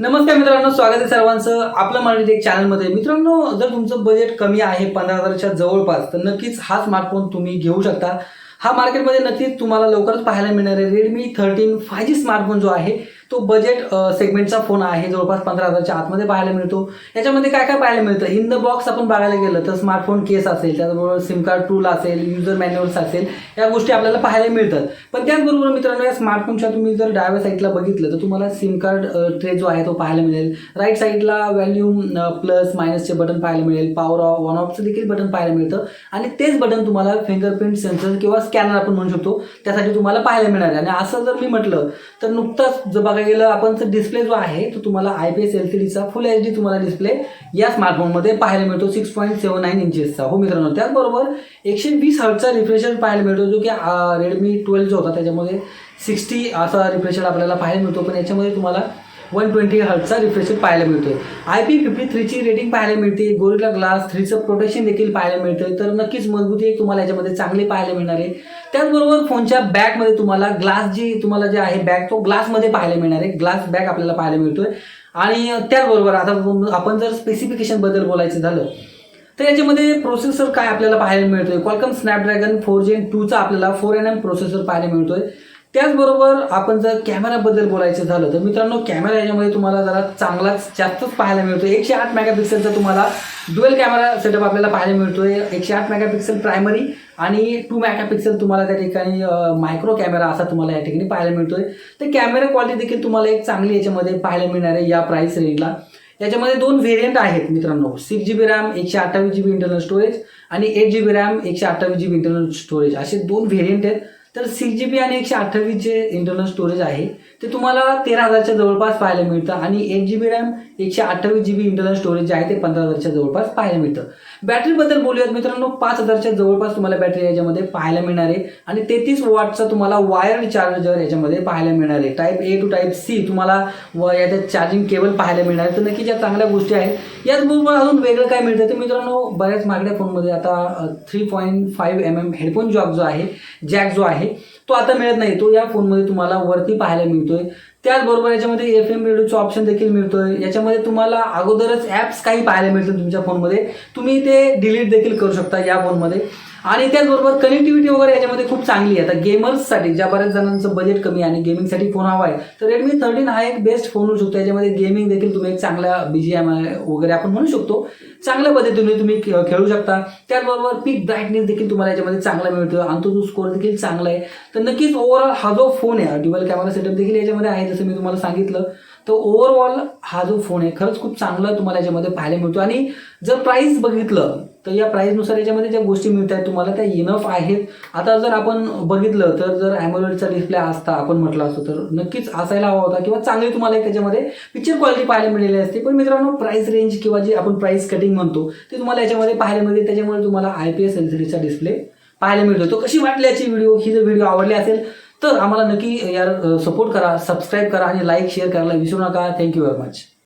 नमस्कार मित्रांनो स्वागत आहे सर्वांचं आपलं मराठी एक चॅनलमध्ये. मित्रांनो जर तुमचं बजेट कमी आहे पंधरा हजारच्या जवळपास तर नक्कीच हा स्मार्टफोन तुम्ही घेऊ शकता. हा मार्केटमध्ये नक्कीच तुम्हाला लवकरच पाहायला मिळणार आहे. Redmi thirteen five G smartphone जो आहे तो बजेट सेगमेंटचा फोन आहे. जवळपास पंधरा हजारच्या आतमध्ये पाहायला मिळतो. याच्यामध्ये काय काय पाहायला मिळतं? इन द बॉक्स आपण बघायला गेलं तर स्मार्टफोन केस असेल त्याचबरोबर सिम कार्ड टूल असेल युजर मॅन्युअल्स असेल या गोष्टी आपल्याला पाहायला मिळतात. पण त्याचबरोबर मित्रांनो या स्मार्टफोनच्या तुम्ही जर डाव्या साईडला बघितलं तर तुम्हाला सिम कार्ड ट्रे जो आहे तो पाहायला मिळेल. राईट साईडला व्हॅल्यूम प्लस मायनसचे बटन पाहायला मिळेल. पॉवर ऑफ वन ऑफचं देखील बटन पाहायला मिळतं. आणि तेच बटन तुम्हाला फिंगरप्रिंट सेन्सर किंवा स्कॅनर आपण म्हणू शकतो त्यासाठी तुम्हाला पाहायला मिळणार आहे आणि असं जर मी म्हटलं तर नुकताच जर बघायला गेलं आपण डिस्प्ले जो आहे तो तुम्हाला I P S L C डीचा फुल एच डी तुम्हाला डिस्प्ले या स्मार्टफोनमध्ये पाहायला मिळतो सिक्स पॉईंट सेवन नाईन इंचेसचा हो मित्रांनो त्याचबरोबर एकशे वीस हर्टचा रिफ्रेशर पाहायला मिळतो जो की रेडमी ट्वेल्व जो होता त्याच्यामध्ये सिक्स्टी असा रिफ्रेशर आपल्याला पाहायला मिळतो. पण याच्यामध्ये तुम्हाला वन ट्वेंटी हर्टचा रिफ्रेशर पाहायला मिळतोय. आय पी फिफ्टी थ्रीची रेटिंग पाहायला मिळते. गोरिला ग्लास थ्रीचं प्रोटेक्शन देखील पाहायला मिळतंय. तर नक्कीच मजबूती एक तुम्हाला याच्यामध्ये चांगली पाहायला मिळणार आहे. त्याचबरोबर फोनच्या बॅगमध्ये तुम्हाला ग्लास जी तुम्हाला जे आहे बॅग तो ग्लासमध्ये पाहायला मिळणार आहे. ग्लास बॅग आपल्याला पाहायला मिळतोय. आणि त्याचबरोबर आता आपण जर स्पेसिफिकेशनबद्दल बोलायचं झालं तर याच्यामध्ये प्रोसेसर काय आपल्याला पाहायला मिळतोय? क्वालकम स्नॅपड्रॅगन फोर जेन टूचा आपल्याला फोर एन एम प्रोसेसर पाहायला मिळतोय. त्याचबरोबर आपण जर कॅमेराबद्दल बोलायचं झालं तर मित्रांनो कॅमेरा याच्यामध्ये तुम्हाला जरा चांगलाच जास्तच पाहायला मिळतो एकशे आठ मेगापिक्सेलचा तुम्हाला डुएल कॅमेरा सेटअप आपल्याला पाहायला मिळतोय. एकशे आठ मेगापिक्सेल प्रायमरी आणि टू मेगापिक्सेल तुम्हाला त्या ठिकाणी मायक्रो कॅमेरा असा तुम्हाला या ठिकाणी पाहायला मिळतोय. तर कॅमेरा क्वालिटी देखील तुम्हाला एक चांगली याच्यामध्ये पाहायला मिळणार आहे या प्राईस रेंजला याच्यामध्ये दोन व्हेरियंट आहेत मित्रांनो. सिक्स जी बी रॅम एकशे अठ्ठावीस जी बी इंटरनल स्टोरेज आणि एट जी बी रॅम एकशे अठ्ठावीस जी बी इंटरनल स्टोरेज असे दोन व्हेरियंट आहेत. तर सिक्स जी बी आणि एकशे अठ्ठावीस जे इंटरनल स्टोरेज आहे ते तुम्हाला तेरा हजारच्या जवळपास पाहायला मिळतं आणि एट जी बी रॅम एकशे अठ्ठावीस जी बी इंटरनल स्टोरेज जे आहे ते पंधरा हजारच्या जवळपास पाहायला मिळतं. बॅटरीबद्दल बोलूयात मित्रांनो पाच हजारच्या जवळपास तुम्हाला बॅटरी याच्यामध्ये पाहायला मिळणार आहे आणि तेहतीस वॉटचा तुम्हाला वायर्ड चार्जर याच्यामध्ये पाहायला मिळणार आहे. Type A to type C तुम्हाला व याच्यात चार्जिंग केबल पाहायला मिळणार आहे. तर नक्कीच या चांगल्या गोष्टी आहेत. याचबरोबर अजून वेगळं काय मिळतं? तर मित्रांनो बऱ्याच मागण्या फोनमध्ये आता three point five M M headphone jack जो आहे जॅक जो आहे तो आता मिळत नाही. तो या फोनमध्ये तुम्हाला वरती पाहायला मिळतोय. त्याचबरोबर याच्यामध्ये एफ एम रेडिओचं ऑप्शन देखील मिळतोय. याच्यामध्ये तुम्हाला अगोदरच ॲप्स काही पाहायला मिळतील तुमच्या फोनमध्ये. तुम्ही ते डिलीट देखील करू शकता या फोनमध्ये. आणि त्याचबरोबर कनेक्टिव्हिटी वगैरे याच्यामध्ये खूप चांगली आहे. आता गेमर्ससाठी ज्या बऱ्याच जणांचं बजेट कमी आहे आणि गेमिंगसाठी फोन हवा आहे तर रेडमी थर्टीन हा एक बेस्ट फोन होऊ शकतो. याच्यामध्ये गेमिंग देखील तुम्ही एक चांगला बी जी एम वगैरे आपण म्हणू शकतो. चांगल्या पद्धतीने तुम्ही खेळू शकता. त्याचबरोबर पीक ब्राईटनेस देखील तुम्हाला याच्यामध्ये चांगला मिळतो. आणि तो स्कोर देखील चांगला आहे तर नक्कीच ओव्हरऑल हा जो फोन आहे ड्युअल कॅमेरा सेटअप देखील याच्यामध्ये आहे जसं मी तुम्हाला सांगितलं तर ओव्हरऑल हा जो फोन आहे खरंच खूप चांगला तुम्हाला याच्यामध्ये पाहायला मिळतो. आणि जर प्राईस बघितलं तर या प्राईजनुसार याच्यामध्ये ज्या गोष्टी मिळत आहेत तुम्हाला त्या इनफ आहेत. आता जर आपण बघितलं तर जर ॲम्युलेटचा डिस्प्ले असता आपण म्हटलं असतो तर नक्कीच असायला हवा होता किंवा चांगली तुम्हाला एक त्याच्यामध्ये पिक्चर क्वालिटी पाहायला मिळाली असते. पण मित्रांनो प्राईस रेंज किंवा जे आपण प्राईस कटिंग म्हणतो ते तुम्हाला याच्यामध्ये पाहायला मिळते. त्याच्यामुळे तुम्हाला I P S L C डीचा डिस्प्ले पाहायला मिळतो. तो कशी वाटली याची व्हिडिओ ही जर व्हिडिओ आवडली असेल तर आम्हाला नक्की यार सपोर्ट करा सबस्क्राईब करा आणि लाईक शेअर करायला विसरू नका. Thank you very much